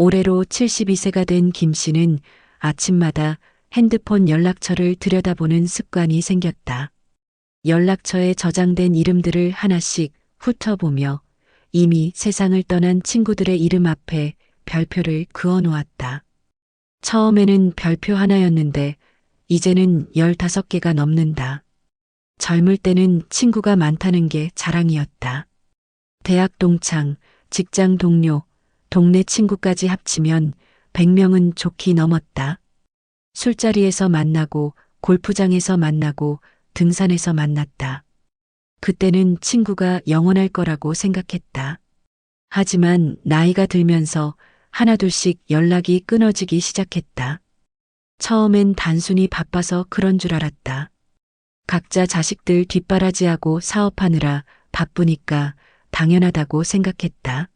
올해로 72세가 된 김 씨는 아침마다 핸드폰 연락처를 들여다보는 습관이 생겼다. 연락처에 저장된 이름들을 하나씩 훑어보며 이미 세상을 떠난 친구들의 이름 앞에 별표를 그어 놓았다. 처음에는 별표 하나였는데 이제는 15개가 넘는다. 젊을 때는 친구가 많다는 게 자랑이었다. 대학 동창, 직장 동료, 동네 친구까지 합치면 100명은 좋게 넘었다. 술자리에서 만나고 골프장에서 만나고 등산에서 만났다. 그때는 친구가 영원할 거라고 생각했다. 하지만 나이가 들면서 하나둘씩 연락이 끊어지기 시작했다. 처음엔 단순히 바빠서 그런 줄 알았다. 각자 자식들 뒷바라지하고 사업하느라 바쁘니까 당연하다고 생각했다.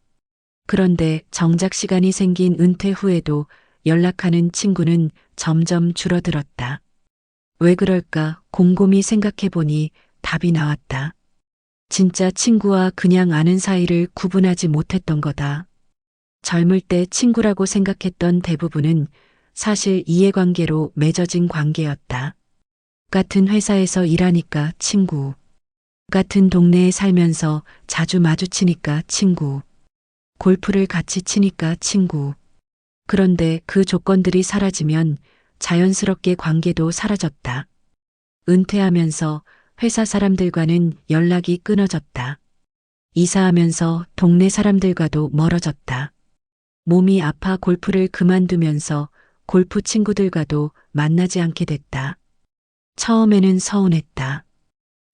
그런데 정작 시간이 생긴 은퇴 후에도 연락하는 친구는 점점 줄어들었다. 왜 그럴까 곰곰이 생각해보니 답이 나왔다. 진짜 친구와 그냥 아는 사이를 구분하지 못했던 거다. 젊을 때 친구라고 생각했던 대부분은 사실 이해관계로 맺어진 관계였다. 같은 회사에서 일하니까 친구. 같은 동네에 살면서 자주 마주치니까 친구. 골프를 같이 치니까 친구. 그런데 그 조건들이 사라지면 자연스럽게 관계도 사라졌다. 은퇴하면서 회사 사람들과는 연락이 끊어졌다. 이사하면서 동네 사람들과도 멀어졌다. 몸이 아파 골프를 그만두면서 골프 친구들과도 만나지 않게 됐다. 처음에는 서운했다.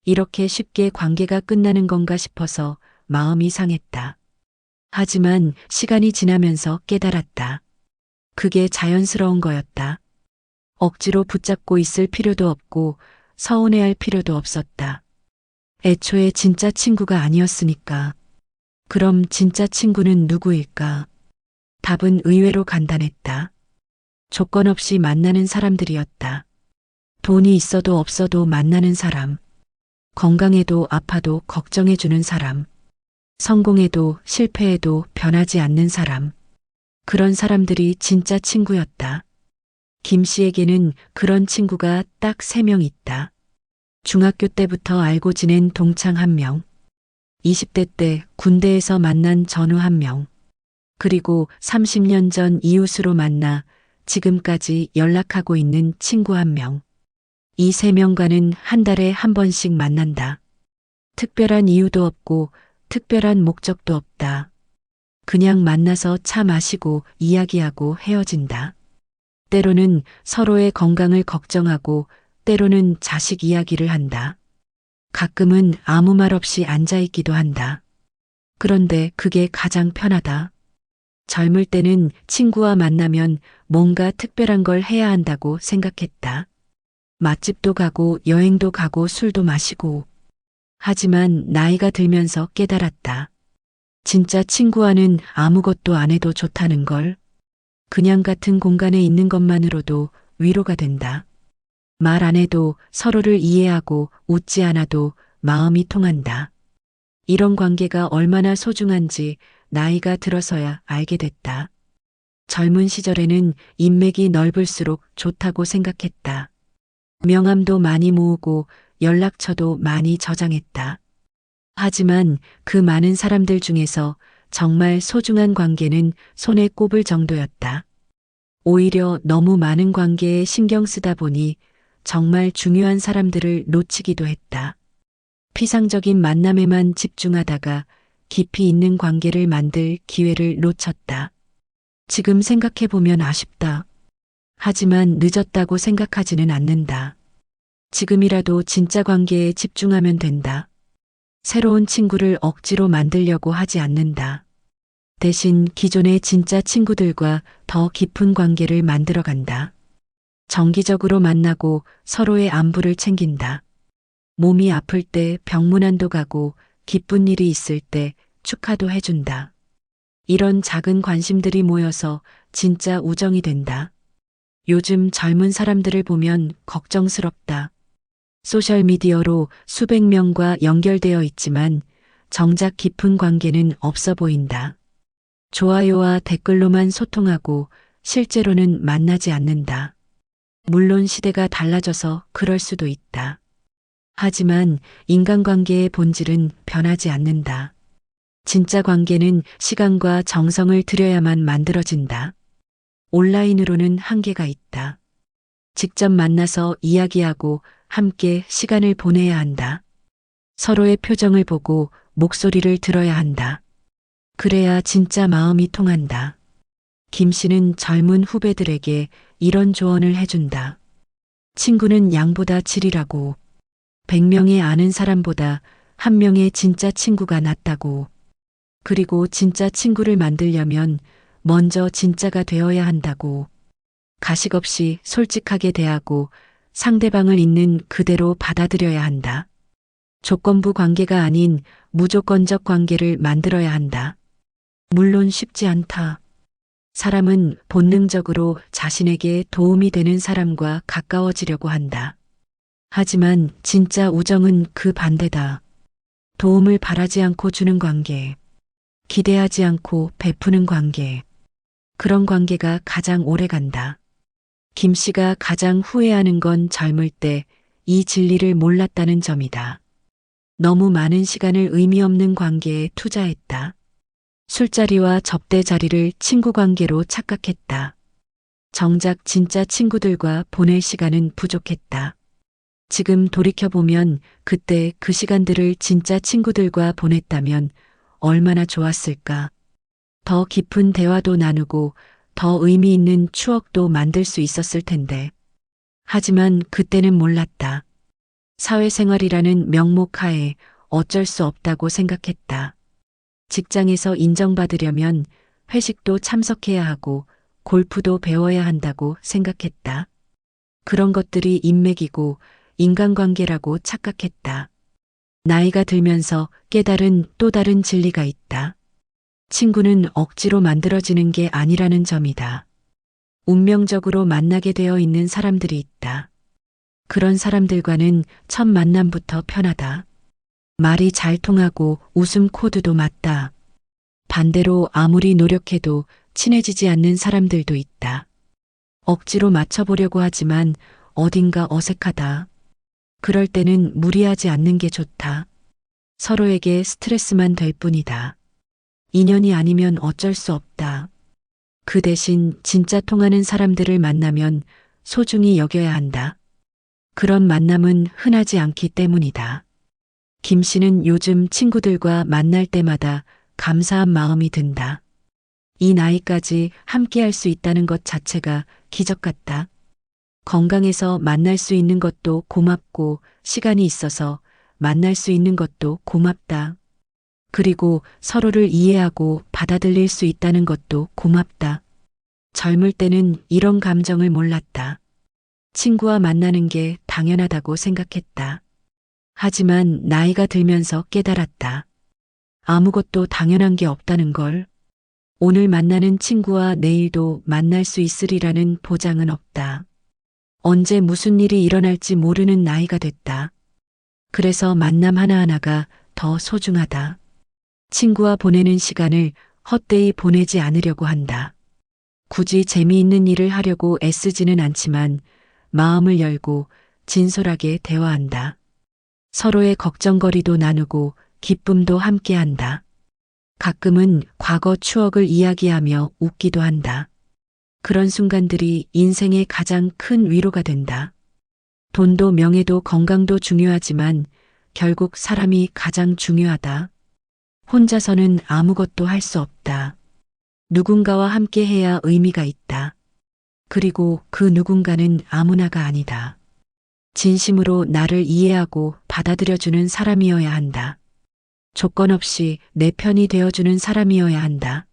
이렇게 쉽게 관계가 끝나는 건가 싶어서 마음이 상했다. 하지만 시간이 지나면서 깨달았다. 그게 자연스러운 거였다. 억지로 붙잡고 있을 필요도 없고 서운해할 필요도 없었다. 애초에 진짜 친구가 아니었으니까. 그럼 진짜 친구는 누구일까? 답은 의외로 간단했다. 조건 없이 만나는 사람들이었다. 돈이 있어도 없어도 만나는 사람. 건강해도 아파도 걱정해주는 사람. 성공해도 실패해도 변하지 않는 사람. 그런 사람들이 진짜 친구였다. 김 씨에게는 그런 친구가 딱세명 있다. 중학교 때부터 알고 지낸 동창 한 명. 20대 때 군대에서 만난 전우 한 명. 그리고 30년 전 이웃으로 만나 지금까지 연락하고 있는 친구 한 명. 이 세 명과는 한 달에 한 번씩 만난다. 특별한 이유도 없고 특별한 목적도 없다. 그냥 만나서 차 마시고 이야기하고 헤어진다. 때로는 서로의 건강을 걱정하고 때로는 자식 이야기를 한다. 가끔은 아무 말 없이 앉아있기도 한다. 그런데 그게 가장 편하다. 젊을 때는 친구와 만나면 뭔가 특별한 걸 해야 한다고 생각했다. 맛집도 가고 여행도 가고 술도 마시고. 하지만 나이가 들면서 깨달았다. 진짜 친구와는 아무것도 안 해도 좋다는 걸. 그냥 같은 공간에 있는 것만으로도 위로가 된다. 말 안 해도 서로를 이해하고 웃지 않아도 마음이 통한다. 이런 관계가 얼마나 소중한지 나이가 들어서야 알게 됐다. 젊은 시절에는 인맥이 넓을수록 좋다고 생각했다. 명함도 많이 모으고 연락처도 많이 저장했다. 하지만 그 많은 사람들 중에서 정말 소중한 관계는 손에 꼽을 정도였다. 오히려 너무 많은 관계에 신경 쓰다 보니 정말 중요한 사람들을 놓치기도 했다. 피상적인 만남에만 집중하다가 깊이 있는 관계를 만들 기회를 놓쳤다. 지금 생각해보면 아쉽다. 하지만 늦었다고 생각하지는 않는다. 지금이라도 진짜 관계에 집중하면 된다. 새로운 친구를 억지로 만들려고 하지 않는다. 대신 기존의 진짜 친구들과 더 깊은 관계를 만들어 간다. 정기적으로 만나고 서로의 안부를 챙긴다. 몸이 아플 때 병문안도 가고 기쁜 일이 있을 때 축하도 해준다. 이런 작은 관심들이 모여서 진짜 우정이 된다. 요즘 젊은 사람들을 보면 걱정스럽다. 소셜미디어로 수백 명과 연결되어 있지만 정작 깊은 관계는 없어 보인다. 좋아요와 댓글로만 소통하고 실제로는 만나지 않는다. 물론 시대가 달라져서 그럴 수도 있다. 하지만 인간관계의 본질은 변하지 않는다. 진짜 관계는 시간과 정성을 들여야만 만들어진다. 온라인으로는 한계가 있다. 직접 만나서 이야기하고 함께 시간을 보내야 한다. 서로의 표정을 보고 목소리를 들어야 한다. 그래야 진짜 마음이 통한다. 김 씨는 젊은 후배들에게 이런 조언을 해준다. 친구는 양보다 질이라고. 100명의 아는 사람보다 한 명의 진짜 친구가 낫다고. 그리고 진짜 친구를 만들려면 먼저 진짜가 되어야 한다고. 가식 없이 솔직하게 대하고 상대방을 있는 그대로 받아들여야 한다. 조건부 관계가 아닌 무조건적 관계를 만들어야 한다. 물론 쉽지 않다. 사람은 본능적으로 자신에게 도움이 되는 사람과 가까워지려고 한다. 하지만 진짜 우정은 그 반대다. 도움을 바라지 않고 주는 관계. 기대하지 않고 베푸는 관계. 그런 관계가 가장 오래 간다. 김 씨가 가장 후회하는 건 젊을 때 이 진리를 몰랐다는 점이다. 너무 많은 시간을 의미 없는 관계에 투자했다. 술자리와 접대 자리를 친구 관계로 착각했다. 정작 진짜 친구들과 보낼 시간은 부족했다. 지금 돌이켜보면 그때 그 시간들을 진짜 친구들과 보냈다면 얼마나 좋았을까. 더 깊은 대화도 나누고 더 의미 있는 추억도 만들 수 있었을 텐데. 하지만 그때는 몰랐다. 사회생활이라는 명목 하에 어쩔 수 없다고 생각했다. 직장에서 인정받으려면 회식도 참석해야 하고 골프도 배워야 한다고 생각했다. 그런 것들이 인맥이고 인간관계라고 착각했다. 나이가 들면서 깨달은 또 다른 진리가 있다. 친구는 억지로 만들어지는 게 아니라는 점이다. 운명적으로 만나게 되어 있는 사람들이 있다. 그런 사람들과는 첫 만남부터 편하다. 말이 잘 통하고 웃음 코드도 맞다. 반대로 아무리 노력해도 친해지지 않는 사람들도 있다. 억지로 맞춰보려고 하지만 어딘가 어색하다. 그럴 때는 무리하지 않는 게 좋다. 서로에게 스트레스만 될 뿐이다. 인연이 아니면 어쩔 수 없다. 그 대신 진짜 통하는 사람들을 만나면 소중히 여겨야 한다. 그런 만남은 흔하지 않기 때문이다. 김 씨는 요즘 친구들과 만날 때마다 감사한 마음이 든다. 이 나이까지 함께 할 수 있다는 것 자체가 기적 같다. 건강해서 만날 수 있는 것도 고맙고 시간이 있어서 만날 수 있는 것도 고맙다. 그리고 서로를 이해하고 받아들일 수 있다는 것도 고맙다. 젊을 때는 이런 감정을 몰랐다. 친구와 만나는 게 당연하다고 생각했다. 하지만 나이가 들면서 깨달았다. 아무것도 당연한 게 없다는 걸. 오늘 만나는 친구와 내일도 만날 수 있으리라는 보장은 없다. 언제 무슨 일이 일어날지 모르는 나이가 됐다. 그래서 만남 하나하나가 더 소중하다. 친구와 보내는 시간을 헛되이 보내지 않으려고 한다. 굳이 재미있는 일을 하려고 애쓰지는 않지만 마음을 열고 진솔하게 대화한다. 서로의 걱정거리도 나누고 기쁨도 함께한다. 가끔은 과거 추억을 이야기하며 웃기도 한다. 그런 순간들이 인생의 가장 큰 위로가 된다. 돈도 명예도 건강도 중요하지만 결국 사람이 가장 중요하다. 혼자서는 아무것도 할 수 없다. 누군가와 함께 해야 의미가 있다. 그리고 그 누군가는 아무나가 아니다. 진심으로 나를 이해하고 받아들여주는 사람이어야 한다. 조건 없이 내 편이 되어주는 사람이어야 한다.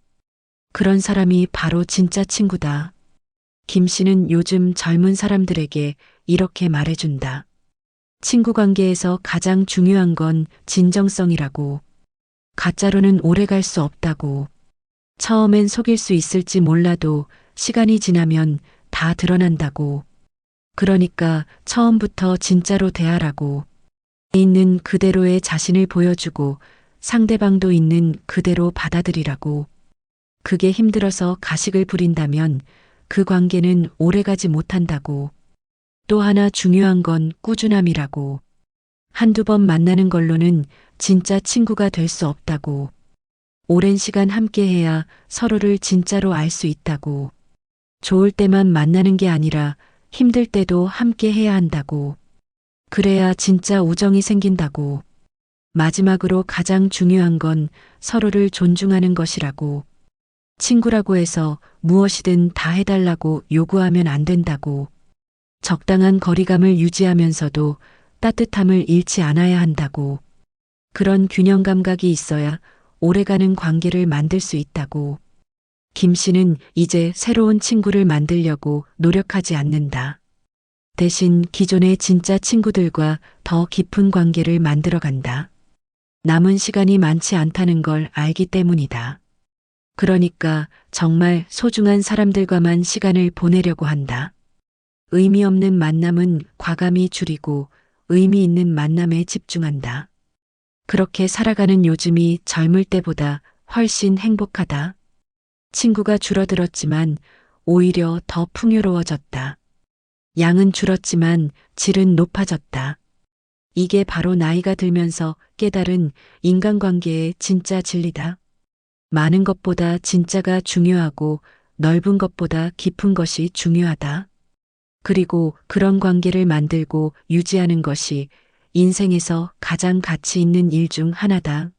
그런 사람이 바로 진짜 친구다. 김 씨는 요즘 젊은 사람들에게 이렇게 말해준다. 친구 관계에서 가장 중요한 건 진정성이라고. 가짜로는 오래 갈 수 없다고. 처음엔 속일 수 있을지 몰라도 시간이 지나면 다 드러난다고. 그러니까 처음부터 진짜로 대하라고. 있는 그대로의 자신을 보여주고 상대방도 있는 그대로 받아들이라고. 그게 힘들어서 가식을 부린다면 그 관계는 오래가지 못한다고. 또 하나 중요한 건 꾸준함이라고. 한두 번 만나는 걸로는 진짜 친구가 될 수 없다고. 오랜 시간 함께 해야 서로를 진짜로 알 수 있다고. 좋을 때만 만나는 게 아니라 힘들 때도 함께 해야 한다고. 그래야 진짜 우정이 생긴다고. 마지막으로 가장 중요한 건 서로를 존중하는 것이라고. 친구라고 해서 무엇이든 다 해달라고 요구하면 안 된다고. 적당한 거리감을 유지하면서도 따뜻함을 잃지 않아야 한다고. 그런 균형 감각이 있어야 오래가는 관계를 만들 수 있다고. 김 씨는 이제 새로운 친구를 만들려고 노력하지 않는다. 대신 기존의 진짜 친구들과 더 깊은 관계를 만들어 간다. 남은 시간이 많지 않다는 걸 알기 때문이다. 그러니까 정말 소중한 사람들과만 시간을 보내려고 한다. 의미 없는 만남은 과감히 줄이고 의미 있는 만남에 집중한다. 그렇게 살아가는 요즘이 젊을 때보다 훨씬 행복하다. 친구가 줄어들었지만 오히려 더 풍요로워졌다. 양은 줄었지만 질은 높아졌다. 이게 바로 나이가 들면서 깨달은 인간관계의 진짜 진리다. 많은 것보다 진짜가 중요하고 넓은 것보다 깊은 것이 중요하다. 그리고 그런 관계를 만들고 유지하는 것이 인생에서 가장 가치 있는 일 중 하나다.